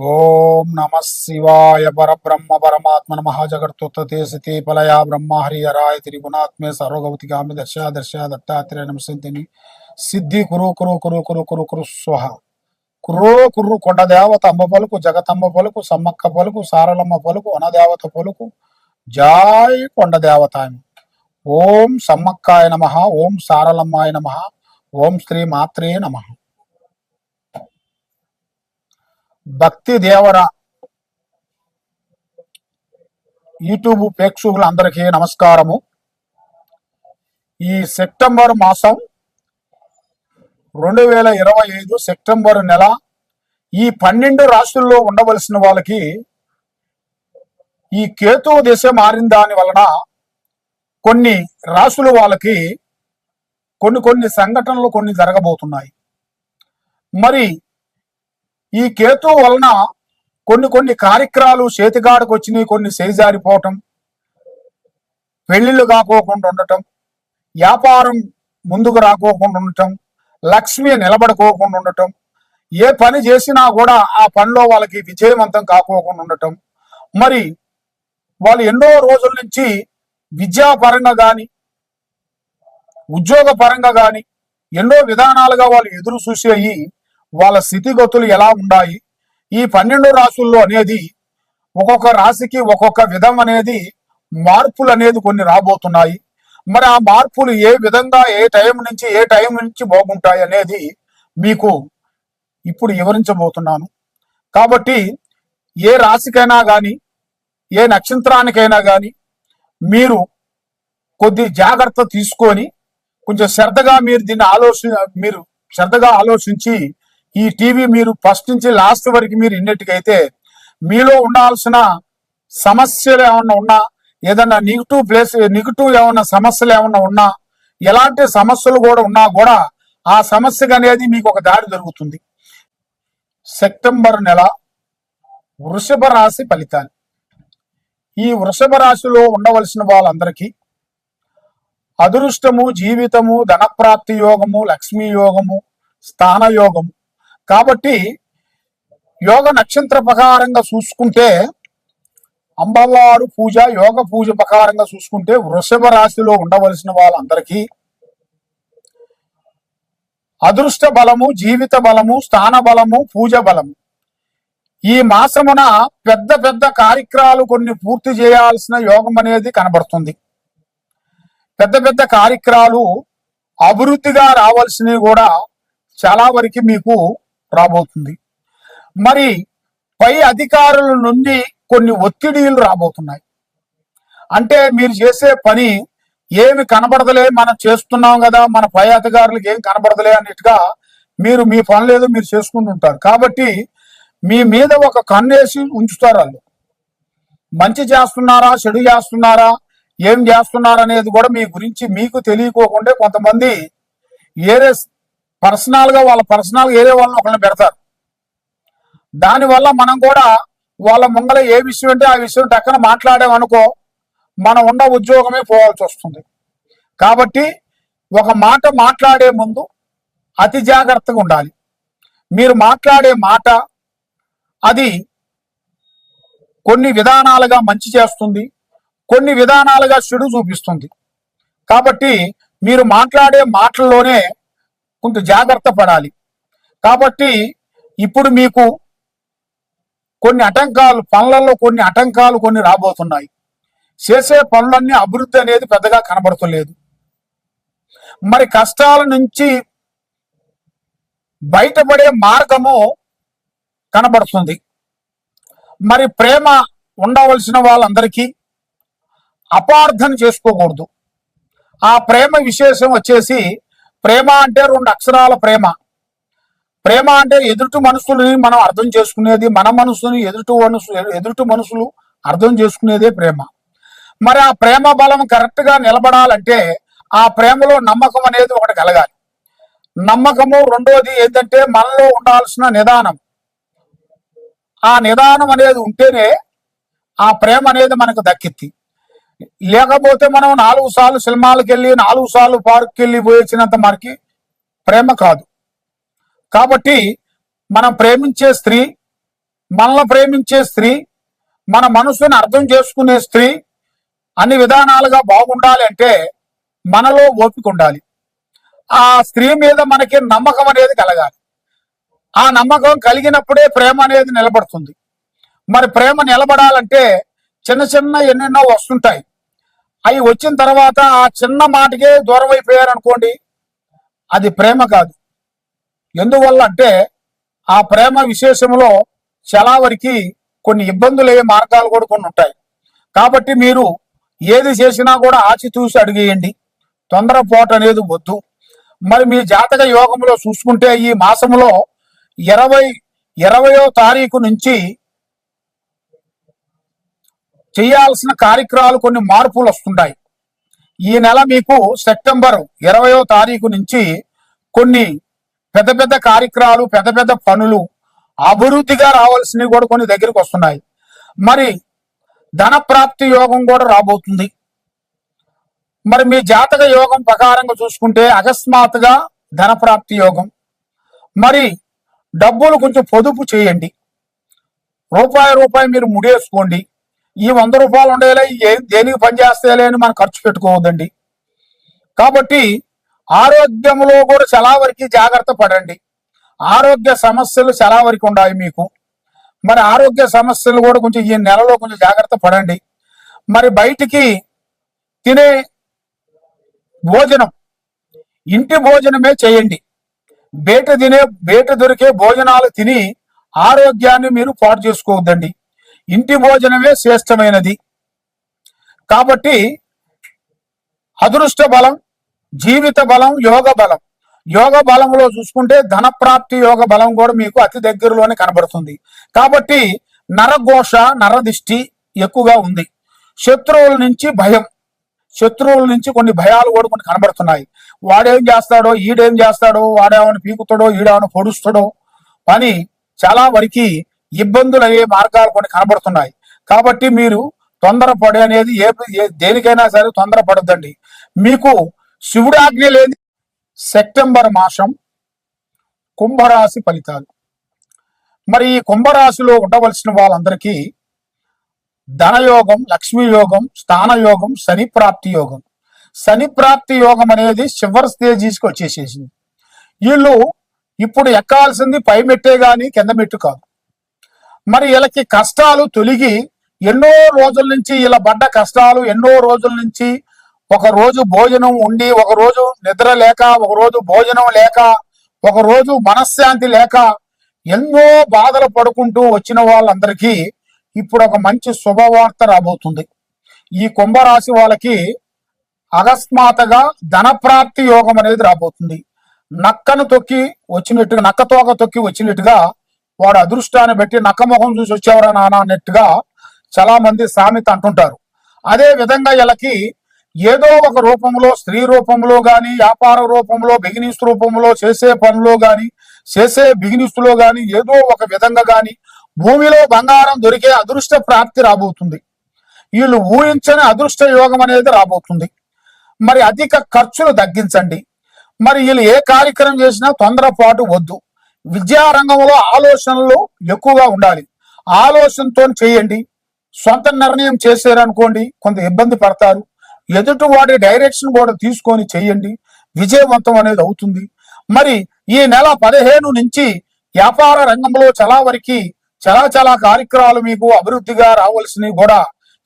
ఓం నమ శివాయ పరబ్రహ్మ పరమాత్మ నమ జగత్తుతే సతి పలయా బ్రహ్మ హరిహరాయ త్రిగుణాత్మే సర్వగౌతికామి దశ దశ దత్తాత్రేయ నమసింతిని సిద్ధి కురు కురు కురు కురు కురు కురు స్వహ. కుర్రో కుర్రు కొండ దేవత అమ్మ పలుకు జగతమ్మ పలుకు సమ్మక్క పలుకు సారలమ్మ పలుకు వనదేవత పలుకు. జాయ్ కొండ దేవత ఓం సమ్మక్కాయ నమ ఓం సారలమ్మాయ నమ ఓం శ్రీ మాత్రే నమః. భక్తి దేవర యూట్యూబ్ ప్రేక్షకులందరికీ నమస్కారము. ఈ సెప్టెంబర్ మాసం రెండు వేల ఇరవై ఐదు సెప్టెంబర్ నెల ఈ పన్నెండు రాష్ట్రాల్లో ఉండవలసిన వాళ్ళకి ఈ కేతు దిశ మారిన దాని వలన కొన్ని రాశులు వాళ్ళకి కొన్ని కొన్ని సంఘటనలు కొన్ని జరగబోతున్నాయి. మరి ఈ కేతు వలన కొన్ని కొన్ని కార్యక్రమాలు చేతిగాడకు వచ్చినాయి కొన్ని చేజారిపోవటం పెళ్ళిళ్ళు కాకోకుండా ఉండటం వ్యాపారం ముందుకు రాకోకుండా ఉండటం లక్ష్మి నిలబడుకోకుండా ఉండటం ఏ పని చేసినా కూడా ఆ పనిలో వాళ్ళకి విజయవంతం కాకోకుండా ఉండటం. మరి వాళ్ళు ఎన్నో రోజుల నుంచి విద్యాపరంగా కానీ ఉద్యోగ పరంగా కానీ ఎన్నో విధానాలుగా వాళ్ళు ఎదురు చూసి అయ్యి వాళ్ళ స్థితిగతులు ఎలా ఉన్నాయి ఈ పన్నెండు రాసుల్లో అనేది ఒక్కొక్క రాశికి ఒక్కొక్క విధం అనేది మార్పులు అనేది కొన్ని రాబోతున్నాయి. మరి ఆ మార్పులు ఏ విధంగా ఏ టైం నుంచి ఏ టైం నుంచి బాగుంటాయి అనేది మీకు ఇప్పుడు వివరించబోతున్నాను. కాబట్టి ఏ రాశికైనా కానీ ఏ నక్షత్రానికైనా కానీ మీరు కొద్ది జాగ్రత్త తీసుకొని కొంచెం శ్రద్ధగా మీరు దీన్ని ఆలోచన మీరు శ్రద్ధగా ఆలోచించి ఈ టీవీ మీరు ఫస్ట్ నుంచి లాస్ట్ వరకు మీరు ఇన్నట్టుకైతే మీలో ఉండాల్సిన సమస్యలు ఏమన్నా ఉన్నా ఏదన్నా నెగిటివ్ ప్లేస్ నెగిటివ్ ఏమన్నా సమస్యలు ఏమన్నా ఉన్నా ఎలాంటి సమస్యలు కూడా ఉన్నా కూడా ఆ సమస్యకు అనేది మీకు ఒక దారి దొరుకుతుంది. సెప్టెంబర్ నెల వృషభ రాశి ఫలితాలు. ఈ వృషభ రాశిలో ఉండవలసిన వాళ్ళందరికీ అదృష్టము జీవితము ధనప్రాప్తి యోగము లక్ష్మీ యోగము స్థాన యోగము కాబట్టి యోగ నక్షత్ర ప్రకారంగా చూసుకుంటే అంబవారు పూజ యోగ పూజ ప్రకారంగా చూసుకుంటే వృషభ రాశిలో ఉండవలసిన వాళ్ళందరికీ అదృష్ట బలము జీవిత బలము స్థాన బలము పూజ బలము. ఈ మాసమున పెద్ద పెద్ద కార్యక్రమాలు కొన్ని పూర్తి చేయాల్సిన యోగం అనేది కనబడుతుంది. పెద్ద పెద్ద కార్యక్రమాలు అభివృద్ధిగా రావాల్సినవి కూడా చాలా వరకు మీకు రాబోతుంది. మరి పై అధికారుల నుండి కొన్ని ఒత్తిడిలు రాబోతున్నాయి. అంటే మీరు చేసే పని ఏమి కనబడదలే మనం చేస్తున్నాం కదా మన పై అధికారులకు ఏం కనబడదలే అన్నట్టుగా మీరు మీ పనులేదో మీరు చేసుకుంటుంటారు కాబట్టి మీ మీద ఒక కన్నేసి ఉంచుతారు వాళ్ళు. మంచి చేస్తున్నారా చెడు చేస్తున్నారా ఏం చేస్తున్నారా అనేది కూడా మీ గురించి మీకు తెలియకోకుండా కొంతమంది ఏరే పర్సనల్గా వాళ్ళ పర్సనల్ ఏరియా వాళ్ళని ఒకరిని పెడతారు. దానివల్ల మనం కూడా వాళ్ళ ముంగల ఏ విషయం అంటే ఆ విషయం టక్కన మాట్లాడామనుకో మనం ఉన్న ఉద్యోగమే పోవాల్సి వస్తుంది. కాబట్టి ఒక మాట మాట్లాడే ముందు అతి జాగ్రత్తగా ఉండాలి. మీరు మాట్లాడే మాట అది కొన్ని విధానాలుగా మంచి చేస్తుంది కొన్ని విధానాలుగా చెడు చూపిస్తుంది. కాబట్టి మీరు మాట్లాడే మాటల్లోనే కొంత జాగ్రత్త పడాలి. కాబట్టి ఇప్పుడు మీకు కొన్ని ఆటంకాలు పనులలో కొన్ని ఆటంకాలు కొన్ని రాబోతున్నాయి. చేసే పనులన్నీ అభివృద్ధి అనేది పెద్దగా కనబడతలేదు. మరి కష్టాల నుంచి బయటపడే మార్గము కనబడుతుంది. మరి ప్రేమ ఉండవలసిన వాళ్ళందరికీ అపార్థన చేసుకోకూడదు. ఆ ప్రేమ విశేషం వచ్చేసి ప్రేమ అంటే రెండు అక్షరాల ప్రేమ. ప్రేమ అంటే ఎదుటి మనసుని మనం అర్థం చేసుకునేది మన మనసుని ఎదుటి మనసు ఎదుటి మనసులు అర్థం చేసుకునేదే ప్రేమ. మరి ఆ ప్రేమ బలం కరెక్ట్గా నిలబడాలంటే ఆ ప్రేమలో నమ్మకం అనేది ఒకటి కలగాలి. నమ్మకము రెండోది ఏంటంటే మనలో ఉండాల్సిన నిదానం. ఆ నిదానం అనేది ఉంటేనే ఆ ప్రేమ అనేది మనకు దక్కిద్ది. లేకపోతే మనం నాలుగు సార్లు సినిమాలకు వెళ్ళి నాలుగు సార్లు పార్క్కి వెళ్ళి పోయించినంత మనకి ప్రేమ కాదు. కాబట్టి మనం ప్రేమించే స్త్రీ మనల్ని ప్రేమించే స్త్రీ మన మనసుని అర్థం చేసుకునే స్త్రీ అన్ని విధానాలుగా బాగుండాలి అంటే మనలో ఓపిక ఉండాలి. ఆ స్త్రీ మీద మనకి నమ్మకం అనేది కలగాలి. ఆ నమ్మకం కలిగినప్పుడే ప్రేమ అనేది నిలబడుతుంది. మరి ప్రేమ నిలబడాలంటే చిన్న చిన్న ఎన్నెన్నో వస్తుంటాయి. అవి వచ్చిన తర్వాత ఆ చిన్న మాటకే దూరం అయిపోయారు అనుకోండి అది ప్రేమ కాదు. ఎందువల్ల అంటే ఆ ప్రేమ విశేషంలో చాలా వరకు కొన్ని ఇబ్బందులు అయ్యే మార్గాలు కూడా కొన్ని ఉంటాయి. కాబట్టి మీరు ఏది చేసినా కూడా ఆచితూసి అడిగేయండి. తొందరపాటు అనేది వద్దు. మరి మీ జాతక యోగంలో చూసుకుంటే ఈ మాసంలో ఇరవై ఇరవయో తారీఖు నుంచి చేయాల్సిన కార్యక్రమాలు కొన్ని మార్పులు వస్తుంటాయి. ఈ నెల మీకు సెప్టెంబర్ ఇరవయో తారీఖు నుంచి కొన్ని పెద్ద పెద్ద కార్యక్రమాలు పెద్ద పెద్ద పనులు అభివృద్ధిగా రావాల్సినవి కూడా కొన్ని దగ్గరికి వస్తున్నాయి. మరి ధన ప్రాప్తి యోగం కూడా రాబోతుంది. మరి మీ జాతక యోగం ప్రకారంగా చూసుకుంటే అకస్మాత్తుగా ధన ప్రాప్తి యోగం. మరి డబ్బులు కొంచెం పొదుపు చేయండి. రూపాయి రూపాయి మీరు ముడేసుకోండి. ఈ వంద రూపాయలు ఉండేలా దేనికి పనిచేస్తేలే అని మనం ఖర్చు పెట్టుకోవద్దండి. కాబట్టి ఆరోగ్యంలో కూడా చాలా వరకు జాగ్రత్త పడండి. ఆరోగ్య సమస్యలు చాలా వరకు ఉన్నాయి మీకు. మరి ఆరోగ్య సమస్యలు కూడా కొంచెం ఈ నెలలో కొంచెం జాగ్రత్త పడండి. మరి బయటికి తినే భోజనం ఇంటి భోజనమే చేయండి. బయట తినే బయట దొరికే భోజనాలు తిని ఆరోగ్యాన్ని మీరు పాటు చేసుకోవద్దండి. ఇంటి భోజనమే శ్రేష్టమైనది. కాబట్టి అదృష్ట బలం జీవిత బలం యోగ బలం. యోగ బలంలో చూసుకుంటే ధన ప్రాప్తి యోగ బలం కూడా మీకు అతి దగ్గరలోనే కనబడుతుంది. కాబట్టి నరఘోష నరదిష్టి ఎక్కువగా ఉంది. శత్రువుల నుంచి భయం. శత్రువుల నుంచి కొన్ని భయాలు కూడా కొన్ని కనబడుతున్నాయి. వాడేం చేస్తాడో ఈడేం చేస్తాడో వాడేమని పీకుతాడో ఈడేమని పొడుస్తాడో అని చాలా వరకు ఇబ్బందులు అయ్యే మార్గాలు కొన్ని కనబడుతున్నాయి. కాబట్టి మీరు తొందరపడే అనేది ఏ దేనికైనా సరే తొందరపడద్దండి. మీకు శివుడు ఆజ్ఞ లేని సెప్టెంబర్ మాసం కుంభరాశి ఫలితాలు. మరి ఈ కుంభరాశిలో ఉండవలసిన వాళ్ళందరికీ ధనయోగం లక్ష్మీ యోగం స్థాన యోగం శని ప్రాప్తి యోగం. శని ప్రాప్తి యోగం అనేది చివరి స్టేజీస్కి వచ్చేసేసింది. వీళ్ళు ఇప్పుడు ఎక్కాల్సింది పై మెట్టే కానీ కింద మెట్టు కాదు. మరి వీళ్ళకి కష్టాలు తొలగి ఎన్నో రోజుల నుంచి ఇలా పడ్డ కష్టాలు ఎన్నో రోజుల నుంచి ఒక రోజు భోజనం ఉండి ఒక రోజు నిద్ర లేక ఒక రోజు భోజనం లేక ఒక రోజు మనశ్శాంతి లేక ఎన్నో బాధలు పడుకుంటూ వచ్చిన వాళ్ళందరికీ ఇప్పుడు ఒక మంచి శుభవార్త రాబోతుంది. ఈ కుంభరాశి వాళ్ళకి అకస్మాత్తుగా ధనప్రాప్తి యోగం అనేది రాబోతుంది. నక్కను తొక్కి వచ్చినట్టుగా నక్క తోక తొక్కి వచ్చినట్టుగా వాడు అదృష్టాన్ని బట్టి నక్క చూసి వచ్చేవరా నాన్న అన్నట్టుగా చాలా మంది సామెత అంటుంటారు. అదే విధంగా వీళ్ళకి ఏదో ఒక రూపంలో స్త్రీ రూపంలో గాని వ్యాపార రూపంలో బిగినిస్ రూపంలో చేసే పనిలో గాని చేసే బిగినిస్లో గాని ఏదో ఒక విధంగా గాని భూమిలో బంగారం దొరికే అదృష్ట ప్రాప్తి రాబోతుంది. వీళ్ళు ఊహించని అదృష్ట యోగం అనేది రాబోతుంది. మరి అధిక ఖర్చులు తగ్గించండి. మరి వీళ్ళు ఏ కార్యక్రమం చేసినా తొందరపాటు వద్దు. విద్యా రంగంలో ఆలోచనలు ఎక్కువగా ఉండాలి. ఆలోచనతో చేయండి. సొంత నిర్ణయం చేశారనుకోండి కొంత ఇబ్బంది పడతారు. ఎదుటి వాడి డైరెక్షన్ కూడా తీసుకొని చేయండి. విజయవంతం అనేది అవుతుంది. మరి ఈ నెల పదిహేను నుంచి వ్యాపార రంగంలో చాలా వరకు చాలా చాలా కార్యక్రమాలు మీకు అభివృద్ధిగా రావాల్సినవి కూడా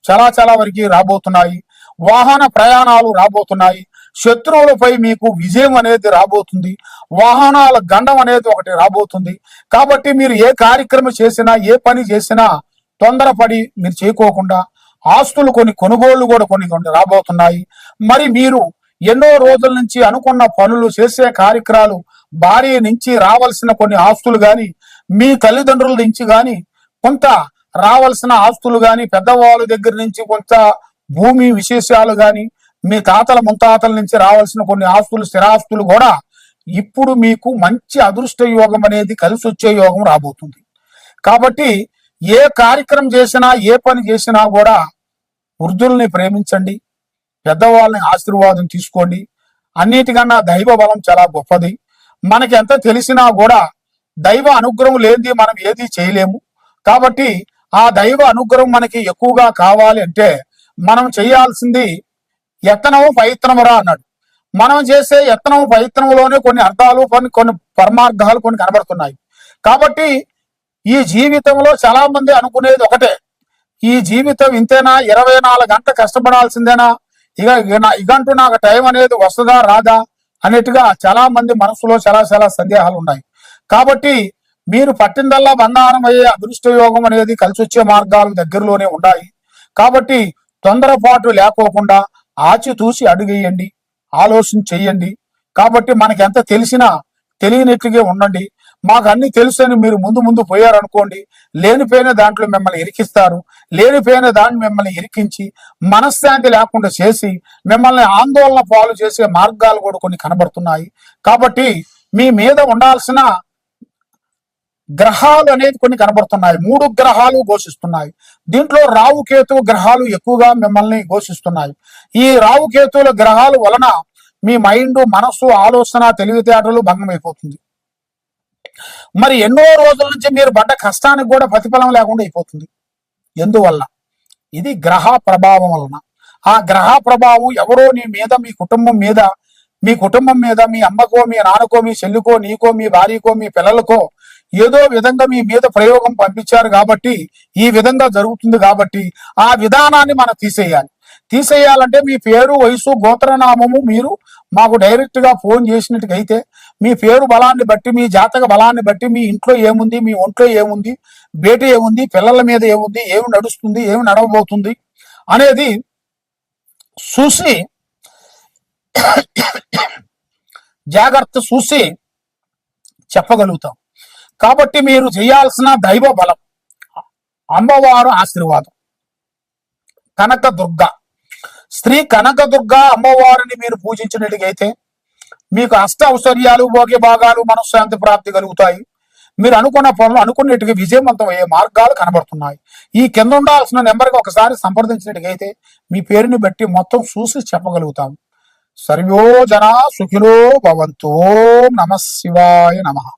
చాలా చాలా వరకు రాబోతున్నాయి. వాహన ప్రయాణాలు రాబోతున్నాయి. శత్రువులపై మీకు విజయం అనేది రాబోతుంది. వాహనాల గండం అనేది ఒకటి రాబోతుంది. కాబట్టి మీరు ఏ కార్యక్రమం చేసినా ఏ పని చేసినా తొందరపడి మీరు చేయకోకుండా ఆస్తులు కొన్ని కొనుగోళ్ళు కూడా కొన్ని కొన్ని రాబోతున్నాయి. మరి మీరు ఎన్నో రోజుల నుంచి అనుకున్న పనులు చేసే కార్యక్రమాలు భార్య నుంచి రావాల్సిన కొన్ని ఆస్తులు కానీ మీ తల్లిదండ్రుల నుంచి కానీ కొంత రావాల్సిన ఆస్తులు కానీ పెద్దవాళ్ళ దగ్గర నుంచి కొంత భూమి విశేషాలు కానీ మీ తాతల ముంతాతల నుంచి రావాల్సిన కొన్ని ఆస్తులు స్థిరాస్తులు కూడా ఇప్పుడు మీకు మంచి అదృష్ట యోగం అనేది కలిసి వచ్చే యోగం రాబోతుంది. కాబట్టి ఏ కార్యక్రమం చేసినా ఏ పని చేసినా కూడా వృద్ధుల్ని ప్రేమించండి పెద్దవాళ్ళని ఆశీర్వాదం తీసుకోండి. అన్నిటికన్నా దైవ బలం చాలా గొప్పది. మనకి ఎంత తెలిసినా కూడా దైవ అనుగ్రహం లేనిది మనం ఏది చేయలేము. కాబట్టి ఆ దైవ అనుగ్రహం మనకి ఎక్కువగా కావాలి అంటే మనం చేయాల్సింది యత్నము ప్రయత్నమురా అన్నాడు. మనం చేసే యత్నం ప్రయత్నంలోనే కొన్ని అర్థాలు కొన్ని కొన్ని పరమార్థాలు కొన్ని కనబడుతున్నాయి. కాబట్టి ఈ జీవితంలో చాలా మంది అనుకునేది ఒకటే. ఈ జీవితం ఇంతేనా? ఇరవై నాలుగు గంట కష్టపడాల్సిందేనా? ఇక ఇగంటూ నా- నాకు టైం అనేది వస్తుందా రాదా? అన్నట్టుగా చాలా మంది మనసులో చాలా చాలా సందేహాలు ఉన్నాయి. కాబట్టి మీరు పట్టిందల్లా బంగారం అయ్యే అదృష్ట యోగం అనేది కలిసి వచ్చే మార్గాలు దగ్గరలోనే ఉన్నాయి. కాబట్టి తొందరపాటు లేకోకుండా ఆచితూచి అడుగేయండి ఆలోచన చెయ్యండి. కాబట్టి మనకి ఎంత తెలిసినా తెలియనట్లుగా ఉండండి. మాకు అన్ని తెలుసని మీరు ముందు ముందు పోయారనుకోండి లేనిపోయిన దాంట్లో మిమ్మల్ని ఇరికిస్తారు లేనిపోయిన దాన్ని మిమ్మల్ని ఇరికించి మనశ్శాంతి లేకుండా చేసి మిమ్మల్ని ఆందోళన పాలు చేసే మార్గాలు కూడా కొన్ని కనబడుతున్నాయి. కాబట్టి మీ మీద ఉండాల్సిన గ్రహాలు అనేది కొన్ని కనబడుతున్నాయి. మూడు గ్రహాలు ఘోషిస్తున్నాయి. దీంట్లో రావుకేతు గ్రహాలు ఎక్కువగా మిమ్మల్ని ఘోషిస్తున్నాయి. ఈ రావుకేతువుల గ్రహాలు వలన మీ మైండ్ మనస్సు ఆలోచన తెలివితేటలు భంగం అయిపోతుంది మరి ఎన్నో రోజుల నుంచి మీరు పడ్డ కష్టానికి కూడా ప్రతిఫలం లేకుండా అయిపోతుంది. ఎందువల్ల? ఇది గ్రహ ప్రభావం వలన. ఆ గ్రహ ప్రభావం ఎవరో నీ మీద మీ కుటుంబం మీద మీ కుటుంబం మీద మీ అమ్మకో మీ నాన్నకో మీ చెల్లికో నీకో మీ భార్యకో మీ పిల్లలకో ఏదో విధంగా మీ మీద ప్రయోగం పంపించారు కాబట్టి ఈ విధంగా జరుగుతుంది కాబట్టి ఆ విధానాన్ని మనం తీసేయాలి. తీసేయాలంటే మీ పేరు వయసు గోత్రనామము మీరు మాకు డైరెక్ట్గా ఫోన్ చేసినట్టుగైతే మీ పేరు బలాన్ని బట్టి మీ జాతక బలాన్ని బట్టి మీ ఇంట్లో ఏముంది మీ ఒంట్లో ఏముంది బేటి ఏముంది పిల్లల మీద ఏముంది ఏమి నడుస్తుంది ఏమి నడవబోతుంది అనేది చూసి జాగ్రత్త చూసి చెప్పగలుగుతాం. కాబట్టి మీరు చేయాల్సిన దైవ బలం అమ్మవారు ఆశీర్వాదం. కనక దుర్గ స్త్రీ కనక దుర్గ అమ్మవారిని మీరు పూజించినట్టుగైతే మీకు అష్ట ఔశ్వర్యాలు భోగ్య భాగాలు మనశ్శాంతి ప్రాప్తి కలుగుతాయి. మీరు అనుకున్న పనులు అనుకున్నట్టుగా విజయవంతం అయ్యే మార్గాలు కనబడుతున్నాయి. ఈ కింద ఉండాల్సిన నెంబర్కి ఒకసారి సంప్రదించినట్టుగైతే మీ పేరుని బట్టి మొత్తం చూసి చెప్పగలుగుతాం. సర్వో జన సుఖిలో భవంతో నమ శివాయ నమః.